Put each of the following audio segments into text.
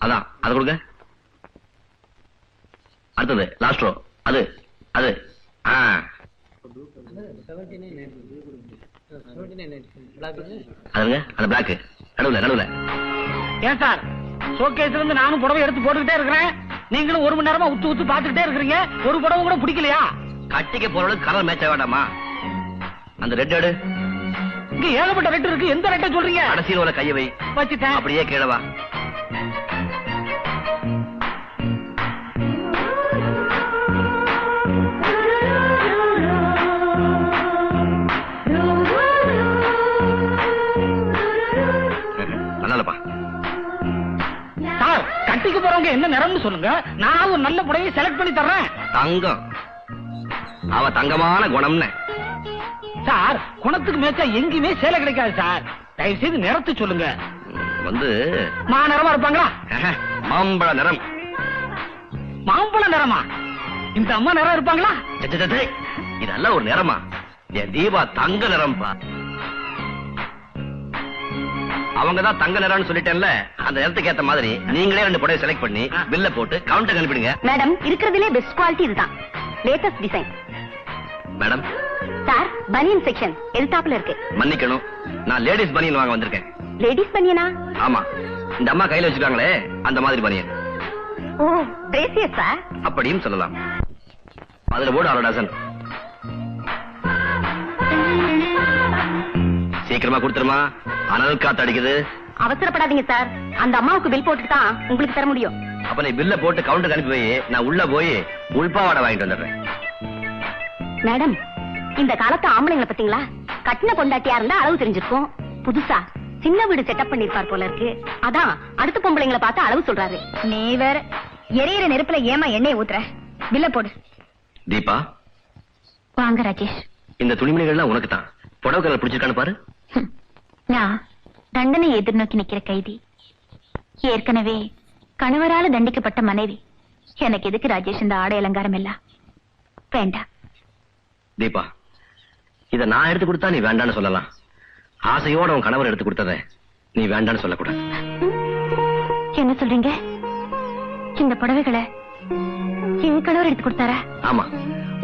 அதான் அது கொடுங்க. அடுத்தது லாஸ்ட் ரோ அது அது. ஆ. அதுங்க அந்த பிளாக் நடுவுல நடுவுல. ஏன் சார்? ஷோகேஸ்ல இருந்து நானும் புடவை எடுத்து போட்டுக்கிட்டே இருக்கிறேன். நீங்களும் ஒரு மணி நேரமா உத்து உத்து பாத்துக்கிட்டே இருக்கிறீங்க. ஒரு புடவை கூட பிடிக்கலையா? கட்டிக்க போறவளுக்கு கலர் மேட்ச் வேண்டாமா? அந்த ரெட் எடு. இங்க ஏகப்பட்ட ரெட்டு இருக்கு. எந்த ரெட்டை சொல்றீங்க? கடைசியில் உள்ள கையை வை. வச்சுட்டேன். அப்படியே கீழே வா. நல்லாப்பா சார் கட்டிக்கு போறவங்க என்ன நிறம்னு சொல்லுங்க. நான் ஒரு நல்ல புடவையை செலக்ட் பண்ணி தர்றேன். தங்கம். அவ தங்கமான குணம்னு. சார் குணத்துக்கு மேய்ச்சா எங்கேயுமே சேலை கிடைக்காது சார். தயவு செய்து நிறத்தை சொல்லுங்க. வந்து மா நிறமா இருப்பாங்களா மாம்பழ நிறம். மாம்பழ நிறமா? இந்த அம்மா நிறம் இருப்பாங்களா. இதெல்லாம் ஒரு நிறமா? என் தீபா தங்க நிறம்பா. அவங்க தான் தங்க நிறம்னு சொல்லிட்டேன்ல அந்த நிறத்துக்கு ஏத்த மாதிரி நீங்களே ரெண்டு புடவை செலக்ட் பண்ணி. பில்ல போட்டு கவுண்டர் அனுப்பிடுங்க. மேடம் இருக்கிறதுலே பெஸ்ட் குவாலிட்டி இதுதான். லேட்டஸ்ட் டிசைன் மேடம் சார் பனியன் செக்ஷன் எதிர்த்தாப்புல இருக்கு. மன்னிக்கணும். நான் லேடிஸ் பனியன் வாங்க வந்திருக்கேன். லேடிஸ் பனியனா ஆமா. இந்த அம்மா கையில வச்சுக்காங்களே அந்த மாதிரி பனியன் ஓ பிரேசியஸ் சார் அப்படியும் சொல்லலாம். அதுல போடு அரை டசன் சீக்கிரமா கொடுத்துருமா. அனல் காத்து அடிக்குது. அவசரப்படாதீங்க சார் அந்த அம்மாவுக்கு பில் போட்டுட்டு தான் உங்களுக்கு தர முடியும். அப்ப நீ பில்ல போட்டு கவுண்டருக்கு அனுப்பி வை. நான் உள்ள போய் உள்பாவாடை வாங்கிட்டு வந்துடுறேன். மேடம் இந்த காலத்து ஆம்பளைங்களை பாத்தீங்களா? கட்டின கொண்டாட்டியா இருந்தா அளவு தெரிஞ்சிருக்கும். புதுசா சின்ன வீடு செட்டப் பண்ணிருப்பார் போல இருக்கு. அதான் அடுத்த பொம்பளைங்களை பார்த்து அளவு சொல்றாரு. நீ வேற எரியிற நெருப்புல ஏமா எண்ணெய் ஊத்துற? பில்ல போடு. தீபா. வாங்க ராஜேஷ். இந்த துணிமணிகள்லாம் உனக்கு தான் புடவை கலர் பிடிச்சிருக்கான்னு பாரு. நான் தண்டனை எதிர்நோக்கி நிக்கிற கைதி. ஏற்கனவே கணவரால தண்டிக்கப்பட்ட மனைவி. எனக்கு எதுக்கு ராஜேஷ் இந்த ஆடை அலங்காரம் எல்லாம்? வேண்டாம். தீபா இத நான் எடுத்து கொடுத்தா நீ வேண்டான்னு சொல்லலாம். ஆசையோட உன் கணவர் எடுத்து கொடுத்தத நீ வேண்டான்னு சொல்லக்கூடாது. என்ன சொல்றீங்க? இந்த புடவைகளை என் கணவர் எடுத்து கொடுத்தாரா? ஆமா.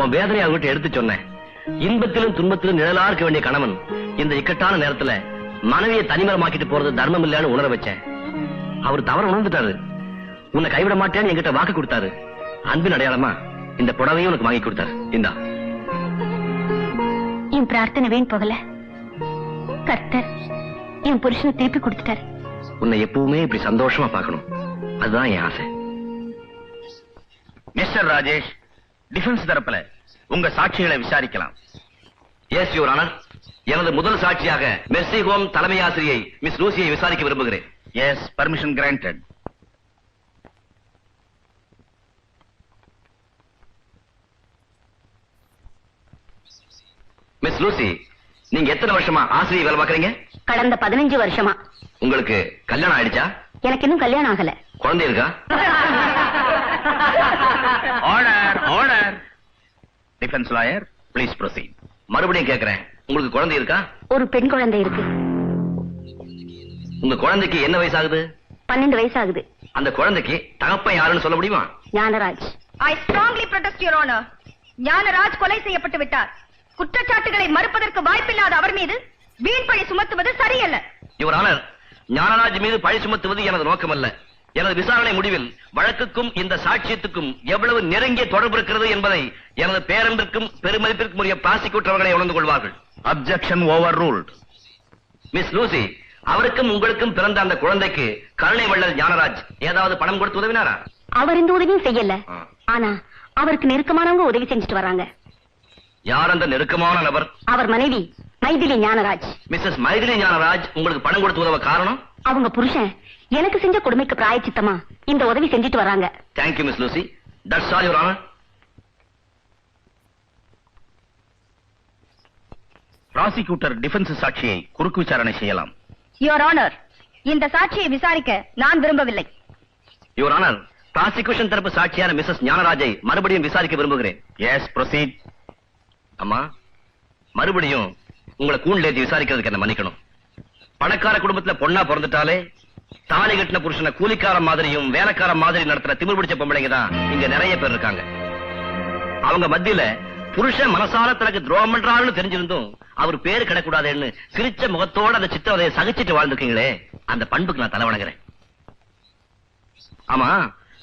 உன் வேதனை அவங்ககிட்ட எடுத்து சொன்னேன். இன்பத்திலும் துன்பத்திலும் நிழலா இருக்க வேண்டிய கணவன் இந்த இக்கட்டான நேரத்துல மனைவியை தனிமரமாக்கிட்டு போறது தர்மம் இல்லைன்னு உணர வச்சேன். அவர் தவற உணர்ந்துட்டாரு. உன்னை கைவிட மாட்டேன்னு என்கிட்ட வாக்கு கொடுத்தாரு. அன்பின் அடையாளமா இந்த புடவையும் உனக்கு வாங்கி கொடுத்தாரு. இந்தா. பிரார்த்தனை வீண் போகல. கர்த்தர் என் புருஷனை திருப்பி கொடுத்துட்டாரு. உன்னை எப்பவுமே இப்படி சந்தோஷமா பார்க்கணும். அதுதான் என் ஆசை. மிஸ்டர் ராஜேஷ் டிஃபென்ஸ் தரப்புல உங்க சாட்சிகளை விசாரிக்கலாம். எஸ் யுவர் ஆனர் எனது முதல் சாட்சியாக மெர்சி ஹோம் தலைமை ஆசிரியை மிஸ் லூசியை விசாரிக்க விரும்புகிறேன். Yes permission granted Miss Lucy நீங்க எத்தனை வருஷமா ஆசிரியை வேலை பார்க்கறீங்க? கடந்த பதினஞ்சு வருஷமா. உங்களுக்கு கல்யாணம் ஆயிடுச்சா? எனக்கு இன்னும் கல்யாணம் ஆகல. குழந்தை இருக்கா? Order order defence lawyer please proceed மறுபடியும் கேக்குறேன். உங்களுக்கு குழந்தை இருக்கா? ஒரு பெண் குழந்தை இருக்கு. உங்க குழந்தைக்கு என்ன வயசாகுது? பன்னெண்டு வயசு ஆகுது அந்த குழந்தைக்கு தகப்பன் யாருன்னு சொல்ல முடியுமா? Gnanaraj. I strongly protest your honor. Gnanaraj கொலை செய்யப்பட்டு விட்டார். குற்றச்சாட்டுகளை மறுப்பதற்கு வாய்ப்பில்லாத அவர் மீது வீண் பழி சுமத்துவது சரியல்ல. யுவர் ஆனர் ஞானராஜ் மீது பழி சுமத்துவது எனது நோக்கமல்ல. எனது விசாரணை முடிவில் வழக்குக்கும் இந்த சாட்சியத்துக்கும் எவ்வளவு நெருங்கிய தொடர்பு இருக்கிறது என்பதை எனது பேரன்பிற்கும் பெருமதிப்பிற்கும் உரிய ப்ராசிக்யூட்டர் அவர்களை உணர்ந்து கொள்வார்கள். Objection overruled Miss Lucy அவருக்கும் உங்களுக்கும் பிறந்த அந்த குழந்தைக்கு கருணை வள்ளல் ஞானராஜ் ஏதாவது பணம் கொடுத்து உதவினாரா? அவர் இந்த உதவியும் செய்யல. ஆனா அவருக்கு நெருக்கமானவங்க உதவி செஞ்சுட்டு வராங்க யார் அந்த நெருக்கமான நபர்? அவர் மனைவி மைதிலி ஞானராஜ். மிஸ்ஸஸ் மைதிலி ஞானராஜ் உங்களுக்கு பணம் கொடுத்து உதவ காரணம்? அவங்க புருஷன் எனக்கு செஞ்ச கொடுமைக்கு பிராயச்சித்தமா? இந்த உதவி செஞ்சுட்டு வராங்க. Thank you Miss Lucy that's all your honour prosecutor defence சாட்சியை குறுக்கு விசாரணை செய்யலாம். யுவர் ஆனர் இந்த சாட்சியை விசாரிக்க நான் விரும்பவில்லை. யுவர் ஆனர் ப்ராசிக்யூஷன் தரப்பு சாட்சியான மிஸ்ஸஸ் ஞானராஜை மறுபடியும் விசாரிக்க விரும்புகிறேன். எஸ் ப்ரொசீட் அம்மா மறுபடியும் உங்களை கூண்டில் விசாரிக்கிறதுக்கு என்ன மன்னிக்கணும். பணக்கார குடும்பத்துல பொண்ணா பிறந்துட்டாலே தாலி கட்டின புருஷனை கூலிக்கார மாதிரியும் வேலைக்கார மாதிரி நடத்துற திமிர் பிடிச்ச பொம்பளைங்க தான் இங்க நிறைய பேர் இருக்காங்க. அவங்க மத்தியில புருஷன் மனசார தனக்கு துரோகம் பண்றாருன்னு தெரிஞ்சிருந்தும் அவர் பேரு கிடக்கூடாதுன்னு சிரிச்ச முகத்தோட அந்த சித்திரவதையை சகிச்சிட்டு வாழ்ந்துருக்கீங்களே அந்த பண்புக்கு நான் தலை வணங்குறேன் ஆமா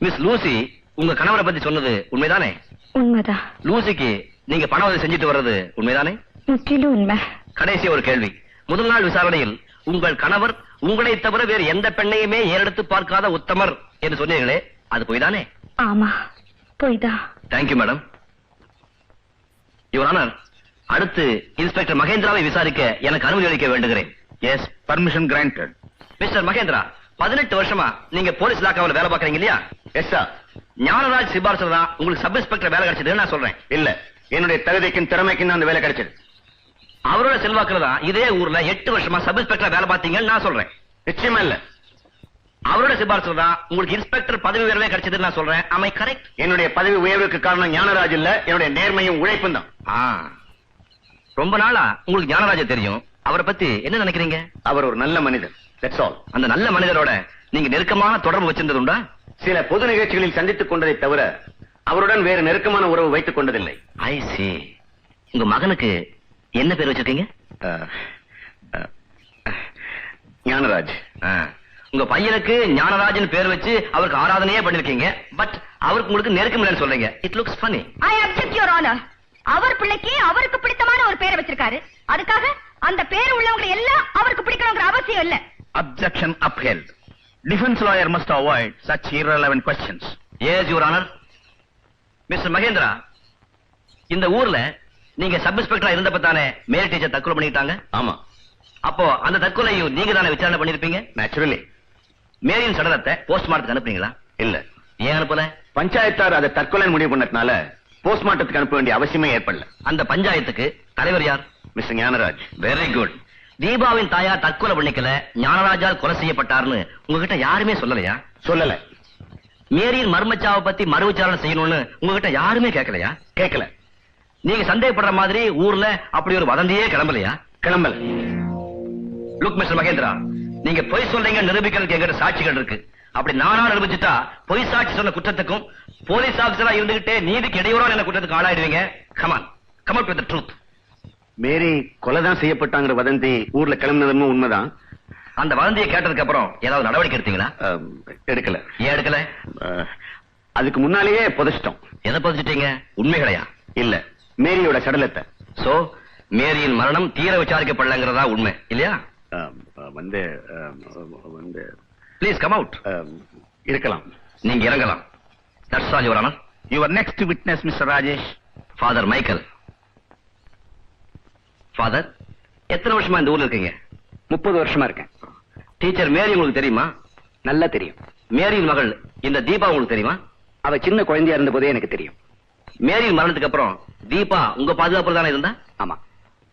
மிஸ் லூசி உங்க கணவரை பத்தி சொன்னது உண்மைதானே? உண்மைதான். லூசிக்கு நீங்க பண உதவி செஞ்சுட்டு வர்றது உண்மைதானே? முற்றிலும் உண்மை. கடைசி ஒரு கேள்வி. முதல் நாள் விசாரணையில் உங்கள் கணவர் உங்களை தவிர வேறு எந்த பெண்ணையுமே ஏறெடுத்து பார்க்காத உத்தமர் என்று சொன்னீர்களே அது பொய்தானே? ஆமா போய்தான் thank you madam your honour அடுத்து இன்ஸ்பெக்டர் மகேந்திராவை விசாரிக்க எனக்கு அனுமதி அளிக்க வேண்டுகிறேன். Yes permission granted Mister Mahendra பதினெட்டு வருஷமா நீங்க போலீஸ் இலாக்காவில் வேலை பார்க்கறீங்க இல்லையா? எஸ் சார் ஞானராஜ் சிபாரிசு தான் உங்களுக்கு சப் இன்ஸ்பெக்டர் வேலை கிடைச்சதுன்னு நான் சொல்றேன். இல்ல. என்னுடைய தகுதிக்கும் திறமைக்கும் தான் அந்த வேலை கிடைச்சது. அவரோட செல்வாக்குல தான் இதே ஊர்ல எட்டு வருஷமா சப் இன்ஸ்பெக்டர் வேலை பார்த்தீங்கன்னு நான் சொல்றேன். நிச்சயமா இல்ல. அவரோட சிபாரிசு தான் உங்களுக்கு இன்ஸ்பெக்டர் பதவி உயர்வே கிடைச்சதுன்னு நான் சொல்றேன். அமை கரெக்ட் என்னுடைய பதவி உயர்வுக்கு காரணம் ஞானராஜ் இல்ல. என்னுடைய நேர்மையும் உழைப்பும் தான். ரொம்ப நாளா உங்களுக்கு ஞானராஜ தெரியும். அவரை பத்தி என்ன நினைக்கிறீங்க? அவர் ஒரு நல்ல மனிதர். தட்ஸ் ஆல் அந்த நல்ல மனிதரோட நீங்க நெருக்கமான தொடர்பு வச்சிருந்தது உண்டா? சில பொது நிகழ்ச்சிகளில் சந்தித்துக் கொண்டதை தவிர அவருடன் வேறு நெருக்கமான உறவு வைத்துக் கொண்டதில்லை. ஐ சி உங்க மகனுக்கு என்ன பேர் வச்சிருக்கீங்க? ஞானராஜ். உங்க பையனுக்கு ஞானராஜன் பேர் வச்சு அவருக்கு ஆராதனையே பண்ணிருக்கீங்க. பட் அவருக்கு உங்களுக்கு நெருக்கம் இல்லைன்னு சொல்றீங்க. It looks funny I object your honour அவர் பிள்ளைக்கு அவருக்கு பிடித்தமான ஒரு பேரை வச்சிருக்காரு. அதுக்காக அந்த பேர் உள்ளவங்க எல்லாம் அவருக்கு பிடிக்கணுங்கிற அவசியம் இல்ல. Objection upheld. Defence lawyer must avoid such irrelevant questions. Yes your honour Mister Mahendra இந்த ஊர்ல நீங்க சப் இன்ஸ்பெக்டரா இருந்தப்ப தானே மேல் டீச்சர் தற்கொலை பண்ணிட்டாங்க ஆமா. அப்போ அந்த தற்கொலையும் நீங்க தானே விசாரணை பண்ணிருப்பீங்க? நேச்சுரலி மேரியின் சடலத்தை போஸ்ட்மார்ட்டத்துக்கு அனுப்புறீங்களா இல்ல. ஏன் அனுப்பல? பஞ்சாயத்தார் அதை தற்கொலை முடிவு பண்ணதுனால போஸ்ட்மார்ட்டத்துக்கு அனுப்ப வேண்டிய அவசியமே ஏற்படல. அந்த பஞ்சாயத்துக்கு தலைவர் யார்? மிஸ்டர் ஞானராஜ். வெரி குட் தீபாவின் தாயார் தற்கொலை பண்ணிக்கல ஞானராஜால் கொலை செய்யப்பட்டார்னு உங்ககிட்ட யாருமே சொல்லலையா? சொல்லல. மேரியின் மர்மச்சாவை பத்தி மறு விசாரணை செய்யணும்னு உங்ககிட்ட யாருமே கேட்கலையா? கேட்கல. நீங்க சந்தேகப்படுற மாதிரி ஊர்ல அப்படி ஒரு வதந்தியே கிளம்பலையா? கிளம்பல. லுக் மிஸ்டர் மகேந்திரா நீங்க பொய் சொல்றீங்க நிரூபிக்கிறதுக்கு எங்கிட்ட சாட்சிகள் இருக்கு. அப்படி நானா நிரூபிச்சுட்டா பொய் சாட்சி சொன்ன குற்றத்துக்கும் போலீஸ் ஆபீசரா இருந்துகிட்டே நீதிக்கு இடையூறான என்ன குற்றத்துக்கு ஆளாயிடுவீங்க? Come on come out with truth Mary கொலைதான் செய்யப்பட்டாங்கிற வதந்தி ஊர்ல கிளம்பினதும் உண்மைதான். அந்த வதந்தியை கேட்டதுக்கு அப்புறம் ஏதாவது நடவடிக்கை எடுத்தீங்களா? எடுக்கல. ஏன் எடுக்கல? அதுக்கு முன்னாலேயே புதைச்சிட்டோம். எதை பதிச்சிட்டீங்க? உண்மைகளையா? இல்ல. மேரியோட சடலத்தை. சோ மேரியின் மரணம் தீர விசாரிக்கப்படலங்கிறதா உண்மை இல்லையா? வந்து வந்து. ப்ளீஸ் கம் அவுட் இருக்கலாம். நீங்க இறங்கலாம். That's all your honour your next witness Mister Rajesh Father Michael Father எத்தனை வருஷமா இந்த ஊர்ல இருக்கீங்க? முப்பது வருஷமா இருக்கேன். டீச்சர் மேரி உங்களுக்கு தெரியுமா? நல்லா தெரியும். மேரியின் மகள் இந்த தீபா உங்களுக்கு தெரியுமா? அவ சின்ன குழந்தையா இருந்த போதே எனக்கு தெரியும். மேரியின் மரணத்துக்கு அப்புறம் தீபா உங்க பாதுகாப்பு தானே இருந்தா? ஆமா.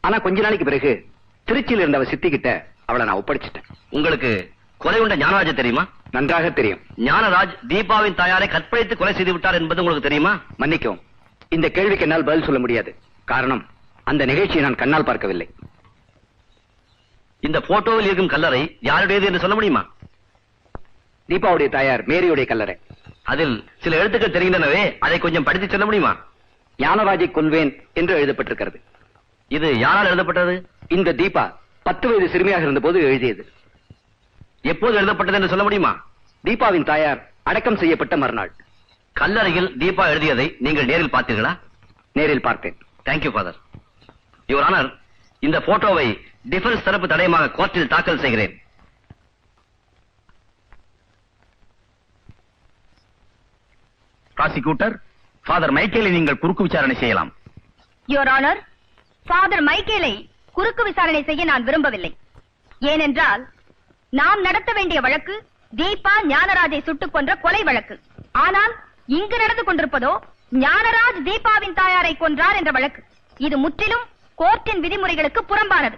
ஆனா கொஞ்ச நாளைக்கு பிறகு திருச்சியில இருந்த அவ சித்தி கிட்ட அவளை நான் ஒப்படைச்சிட்டேன். உங்களுக்கு கொலை உண்ட ஞானராஜ தெரியுமா? நன்றாக தெரியும். ஞானராஜ் தீபாவின் தாயாரை கற்பழித்து கொலை செய்து விட்டார் என்பது உங்களுக்கு தெரியுமா? மன்னிக்கவும். இந்த கேள்விக்கு என்னால் பதில் சொல்ல முடியாது. காரணம் அந்த நிகழ்ச்சியை நான் கண்ணால் பார்க்கவில்லை. இந்த போட்டோவில் இருக்கும் கல்லறை யாருடையது என்று சொல்ல முடியுமா? தீபாவுடைய தாயார் மேரியுடைய கல்லறை. அதில் சில எழுத்துக்கள் தெரிகின்றனவே அதை கொஞ்சம் படித்து சொல்ல முடியுமா? ஞானராஜை கொல்வேன் என்று எழுதப்பட்டிருக்கிறது. இது யாரால் எழுதப்பட்டது? இந்த தீபா பத்து வயது சிறுமியாக இருந்தபோது எழுதியது. எப்போது எழுதப்பட்டது என்று சொல்ல முடியுமா? தீபாவின் தாயார் அடக்கம் செய்யப்பட்ட மறுநாள். கல்லறையில் தீபா எழுதியதை நீங்கள் நேரில் பார்த்தீர்களா? நேரில் பார்த்தேன். தேங்க்யூ ஃபாதர் யுவர் ஆனர் இந்த போட்டோவை டிஃபென்ஸ் தரப்பு தடயமாக கோர்ட்டில் தாக்கல் செய்கிறேன். ப்ராசிக்யூட்டர் ஃபாதர் மைக்கேலை நீங்கள் குறுக்கு விசாரணை செய்யலாம். யுவர் ஆனர் ஃபாதர் மைக்கேலை குறுக்கு விசாரணை செய்ய நான் விரும்பவில்லை. ஏனென்றால் நாம் நடத்த வேண்டிய வழக்கு தீபா ஞானராஜை சுட்டுக் கொன்ற கொலை வழக்கு. ஆனால் இங்கு நடந்து கொண்டிருப்பதோ ஞானராஜ் தீபாவின் தாயாரை கொன்றார் என்ற வழக்கு. இது முற்றிலும் கோர்ட்டின் விதிமுறைகளுக்கு புறம்பானது.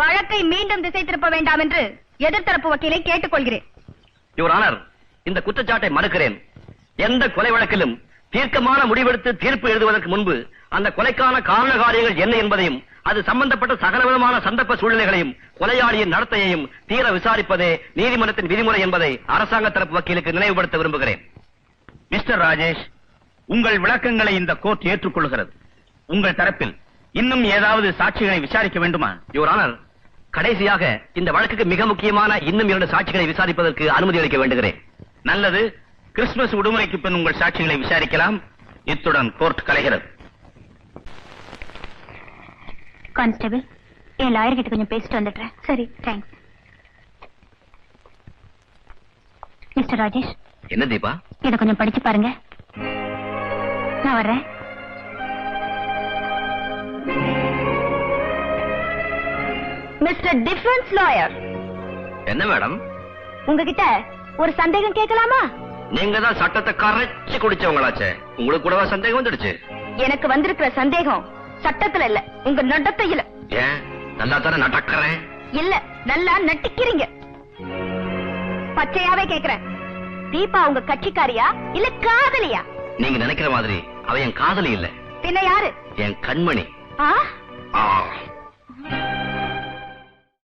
வழக்கை மீண்டும் திசை திருப்ப வேண்டாம் என்று எதிர்த்தரப்பு வக்கீலை கேட்டுக்கொள்கிறேன். யுவர் ஆனர் இந்த குற்றச்சாட்டை மறுக்கிறேன். எந்த கொலை வழக்கிலும் தீர்க்கமான முடிவெடுத்து தீர்ப்பு எழுதுவதற்கு முன்பு அந்த கொலைக்கான காரண காரியங்கள் என்ன என்பதையும் அது சம்பந்தப்பட்ட சகலவிதமான சந்தர்ப்ப சூழ்நிலைகளையும் கொலையாளியின் நடத்தையையும் தீர விசாரிப்பதே நீதிமன்றத்தின் விதிமுறை என்பதை அரசாங்க தரப்பு வக்கீலுக்கு நினைவுபடுத்த விரும்புகிறேன். மிஸ்டர் ராஜேஷ் உங்கள் விளக்கங்களை இந்த கோர்ட் ஏற்றுக்கொள்கிறது. உங்கள் தரப்பில் இன்னும் ஏதாவது சாட்சிகளை விசாரிக்க வேண்டுமா? யுவர் ஆனர் கடைசியாக இந்த வழக்குக்கு மிக முக்கியமான இன்னும் இரண்டு சாட்சிகளை விசாரிப்பதற்கு அனுமதி அளிக்க வேண்டுகிறேன். நல்லது. கிறிஸ்துமஸ் விடுமுறைக்கு பின் உங்கள் சாட்சிகளை விசாரிக்கலாம். இத்துடன் கோர்ட் கலைகிறது. கான்ஸ்டபிள் என் லாயர் கிட்ட கொஞ்சம் பேசிட்டு வந்துடுறேன். சரி தேங்க்ஸ் மிஸ்டர் ராஜேஷ் என்ன தீபா? இத கொஞ்சம் படிச்சு பாருங்க. நான் வர்றேன். Mister defence lawyer. என்ன மேடம்? உங்ககிட்ட ஒரு சந்தேகம் கேட்கலாமா? நீங்க தான் சட்டத்தை கரைச்சு குடிச்சவங்களாச்சே. உங்களுக்கு கூடவா சந்தேகம் வந்துடுச்சு? எனக்கு வந்திருக்கிற சந்தேகம் சட்டத்துல இல்ல உங்க நடத்தையில ஏன்? நல்லா தானே நடக்கிறேன் இல்ல நல்லா நட்டிக்கிறீங்க. பச்சையாவே கேக்குறேன். தீபா உங்க கட்சிக்காரியா இல்ல காதலியா? நீங்க நினைக்கிற மாதிரி அவ என் காதலி இல்ல. பின்ன யாரு? என் கண்மணி. ஆ? ஆ.